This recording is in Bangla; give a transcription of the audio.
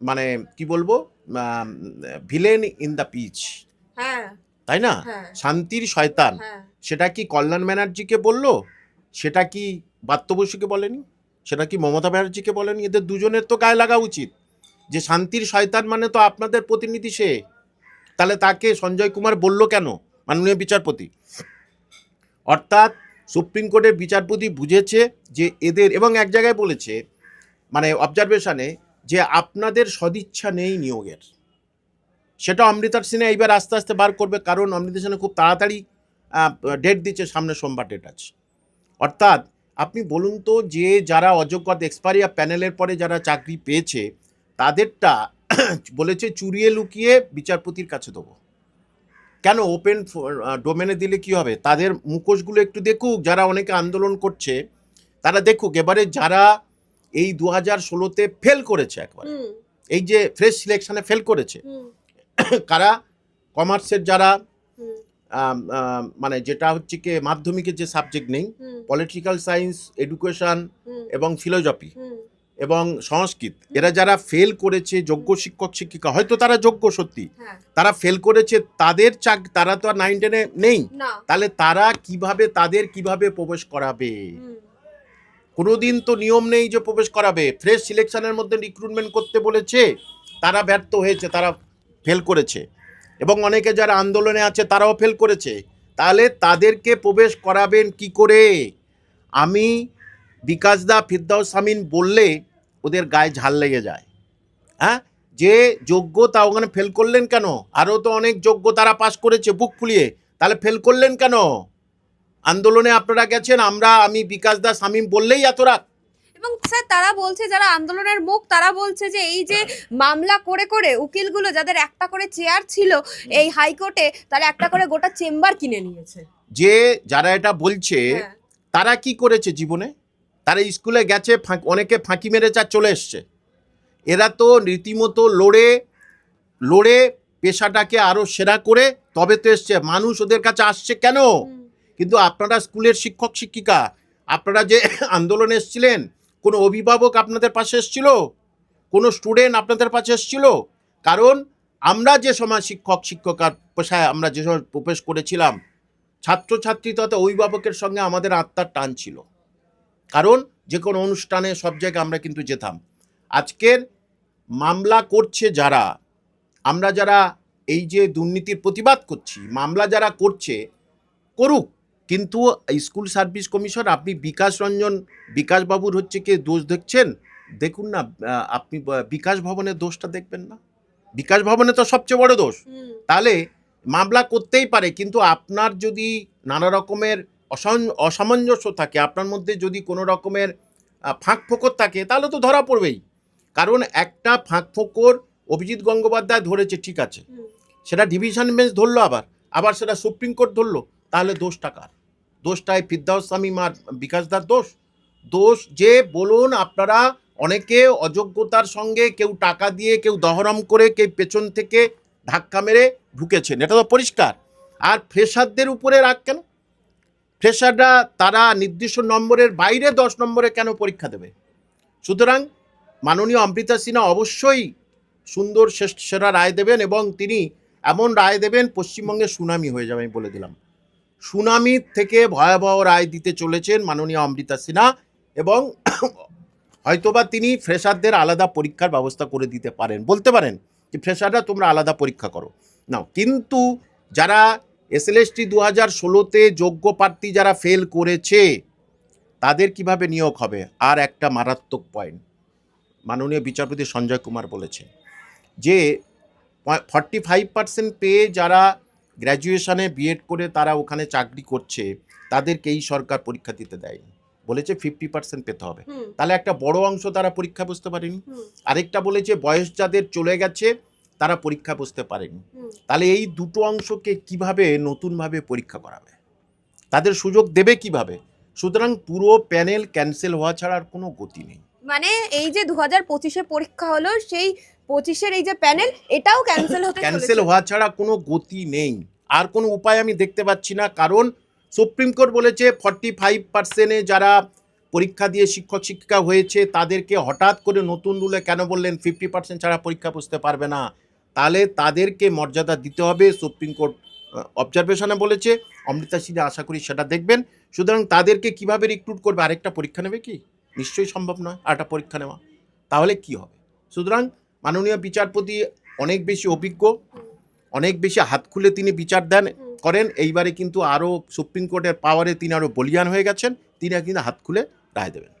মানে কি বলব? ভিলেন ইন দ্য পিচ তাই না? হ্যাঁ। শান্তির শয়তান। হ্যাঁ। সেটা কি কল্যাণ ব্যানার্জিকে বলল? সেটা কি বাত্য বসুকে বলেনি? সেটা কি মমতা ব্যানার্জিকে বলেনি? এদের দুজনের তো গায়ে লাগা উচিত। যে শান্তির শয়তান মানে তো আপনাদের প্রতিনিধি সে। তাহলে তাকে সঞ্জয় কুমার বলল কেন? মাননীয় বিচারপতি। অর্থাৎ সুপ্রিম কোর্টের বিচারপতি বুঝেছে যে এদের এবং এক জায়গায় বলেছে মানে অবজারভেশনে যে আপনাদের সদিচ্ছা নেই নিয়োগের। সেটা অমৃতার সিনহা এইবার আস্তে আস্তে বার করবে, কারণ অমৃতা সিনহা খুব তাড়াতাড়ি ডেট দিচ্ছে সামনে সোমবার ডেট আছে। অর্থাৎ আপনি বলুন তো যে যারা অযোগ্য এক্সপায়ারি প্যানেলের পরে যারা চাকরি পেয়েছে, তাদেরটা বলেছে চুরিয়ে লুকিয়ে বিচারপতির কাছে দেবো। কেন? ওপেন ডোমেনে দিলে কি হবে? তাদের মুখোশগুলো একটু দেখুক, যারা অনেকে আন্দোলন করছে, তারা দেখুক। এবারে যারা এই দু হাজার ষোলোতে ফেল করেছে একবার। এই যে ফ্রেশ সিলেকশনে ফেল করেছে। কারা? কমার্সের যারা মানে যেটা হচ্ছে কি মাধ্যমিকের যে সাবজেক্ট নেই পলিটিক্যাল সায়েন্স এডুকেশন এবং ফিলোজফি এবং সংস্কৃত এরা যারা ফেল করেছে যোগ্য শিক্ষক শিক্ষিকা হয়তো তারা যোগ্য সত্যি। হ্যাঁ। তারা ফেল করেছে তাদের চাক তারা তো আর নাইন টেনে নেই। তাহলে তারা কীভাবে তাদের কীভাবে প্রবেশ করাবে? হুম কোনোদিন তো নিয়ম নেই যে প্রবেশ করাবে। ফ্রেশ সিলেকশনের মধ্যে রিক্রুটমেন্ট করতে বলেছে, তারা ব্যর্থ হয়েছে, তারা ফেল করেছে। এবং অনেকে যারা আন্দোলনে আছে, তারাও ফেল করেছে। তাহলে তাদেরকে প্রবেশ করাবেন কি করে? আমি বিকাশ দা, ফিরদাউস সামিন বললে ওদের গায়ে ঝাল লেগে যায়। হ্যাঁ? যে যোগ্য তা ওখানে ফেল করলেন কেন? আরও তো অনেক যোগ্য তারা পাশ করেছে, বুক ফুলিয়ে। তাহলে ফেল করলেন কেন? আন্দোলনে আপনারা গেছেন আমরা আমি বিকাশ দা সামিম বললেই এত রাত। এবং স্যার তারা বলছে যারা আন্দোলনের মুখ তারা বলছে যে এই যে মামলা করে করে উকিলগুলো যাদের একটা করে চেয়ার ছিল এই হাইকোর্টে তারা একটা করে গোটা চেম্বার কিনে নিয়েছে। যে যারা এটা বলছে হ্যাঁ। তারা কি করেছে জীবনে? তারা স্কুলে গেছে ফাঁক- অনেকে ফাঁকি মেরে আর চলে এসছে। এরা তো রীতিমতো লড়ে লড়ে পেশাটাকে আরও সেরা করে তবে তো এসছে। মানুষ ওদের কাছে আসছে কেন? কিন্তু আপনারা স্কুলের শিক্ষক, শিক্ষিকা, আপনারা যে আন্দোলনে এসেছিলেন, কোনো অভিভাবক আপনাদের পাশে এসেছিল? কোনো স্টুডেন্ট আপনাদের পাশে এসেছিল? কারণ আমরা যে সময় শিক্ষক, শিক্ষকার পেশায় আমরা যে সময় প্রবেশ করেছিলাম, ছাত্রছাত্রী তথা অভিভাবকের সঙ্গে আমাদের আত্মার টান ছিল। কারণ যে কোনো অনুষ্ঠানে সব জায়গায় আমরা কিন্তু যেতাম। আজকের মামলা করছে যারা, আমরা যারা এই যে দুর্নীতির প্রতিবাদ করছি, মামলা যারা করছে, করুক। কিন্তু স্কুল সার্ভিস কমিশন আপনি বিকাশ রঞ্জন বিকাশ বাবুর হচ্ছে কি দোষ দেখছেন? দেখুন না আপনি বিকাশ ভবনের দোষটা দেখবেন না। বিকাশ ভবনে তো সবচেয়ে বড় দোষ। তাহলে মামলা করতেই পারে কিন্তু আপনার যদি নানা রকমের অসম- অসামঞ্জস্য থাকে আপনার মধ্যে যদি কোনো রকমের ফাঁক ফোকর থাকে তাহলে তো ধরা পড়বেই। কারণ একটা ফাঁক ফোকর অভিজিৎ গঙ্গোপাধ্যায় ধরেছে ঠিক আছে। সেটা ডিভিশন বেঞ্চ ধরলো আবার আবার সেটা সুপ্রিম কোর্ট ধরলো তাহলে দোষটা কার? দোষটাই ফিরদাউস শামীম আর বিকাশদার দোষ। দোষ যে বলুন আপনারা, অনেকে অযোগ্যতার সঙ্গে কেউ টাকা দিয়ে, কেউ দহরম করে, কেউ পেছন থেকে ধাক্কা মেরে ঢুকেছেন। এটা তো পরিষ্কার। আর ফ্রেশারদের উপরে রাখ কেন? ফ্রেশাররা তারা নির্দিষ্ট নম্বরের বাইরে দশ নম্বরে কেন পরীক্ষা দেবে? সুতরাং মাননীয় অমৃতা সিনহা অবশ্যই সুন্দর সেরা রায় দেবেন এবং তিনি এমন রায় দেবেন পশ্চিমবঙ্গে সুনামি হয়ে যাবে, আমি বলে দিলাম। সুনামির থেকে ভয়াবহ রায় দিতে চলেছেন মাননীয় অমৃতা সিনহা এবং হয়তোবা তিনি ফ্রেশারদের আলাদা পরীক্ষার ব্যবস্থা করে দিতে পারেন, বলতে পারেন যে ফ্রেশাররা তোমরা আলাদা পরীক্ষা করো। নাও, কিন্তু যারা এসএলএসটি দু হাজার ষোলোতে যোগ্য প্রার্থী যারা ফেল করেছে, তাদের কীভাবে নিয়োগ হবে? আর একটা মারাত্মক পয়েন্ট মাননীয় বিচারপতি সঞ্জয় কুমার বলেছেন যে ফর্টি ফাইভ পার্সেন্ট পেয়ে যারা গ্র্যাজুয়েশনে বিএড করে তারা ওখানে চাকরি করছে তাদেরকে এই সরকার পরীক্ষা দিতে দেয়নি। বলেছে ফিফটি পার্সেন্ট পেতে হবে। তাহলে একটা বড় অংশ তারা পরীক্ষা বসতে পারেনি। আরেকটা বলেছে বয়স যাদের চলে গেছে তারা পরীক্ষা বসতে পারেনি। তাহলে এই দুটো অংশকে কীভাবে নতুনভাবে পরীক্ষা করাবে? তাদের সুযোগ দেবে কীভাবে? সুতরাং পুরো প্যানেল ক্যান্সেল হওয়া ছাড়া আর কোনো গতি নেই। মানে এই যে দু হাজার পঁচিশে পরীক্ষা হলো সেই পঁচিশের এই যে প্যানেল এটাও ক্যান্সেল হতে ক্যান্সেল হওয়া ছাড়া কোনো গতি নেই। আর কোনো উপায় আমি দেখতে পাচ্ছি না কারণ সুপ্রিম কোর্ট বলেছে ফর্টি ফাইভ পার্সেন্টে যারা পরীক্ষা দিয়ে শিক্ষক শিক্ষিকা হয়েছে তাদেরকে হঠাৎ করে নতুন রুলে কেন বললেন? ফিফটি পার্সেন্ট ছাড়া পরীক্ষা বসতে পারবে না। তাহলে তাদেরকে মর্যাদা দিতে হবে সুপ্রিম কোর্ট অবজারভেশনে বলেছে। অমৃতা সিনহা আশা করি সেটা দেখবেন। সুতরাং তাদেরকে কীভাবে রিক্রুট করবে? আরেকটা পরীক্ষা নেবে কি? নিশ্চয়ই সম্ভব নয় আরেকটা পরীক্ষা নেওয়া। তাহলে কি হবে? সুতরাং মাননীয় বিচারপতি অনেক বেশি অভিজ্ঞ, অনেক বেশি হাত খুলে তিনি বিচার দেন করেন। এইবারে কিন্তু আরও সুপ্রিম কোর্টের পাওয়ারে তিনি আরও বলিয়ান হয়ে গেছেন, তিনি কিন্তু হাত খুলে রায় দেবেন।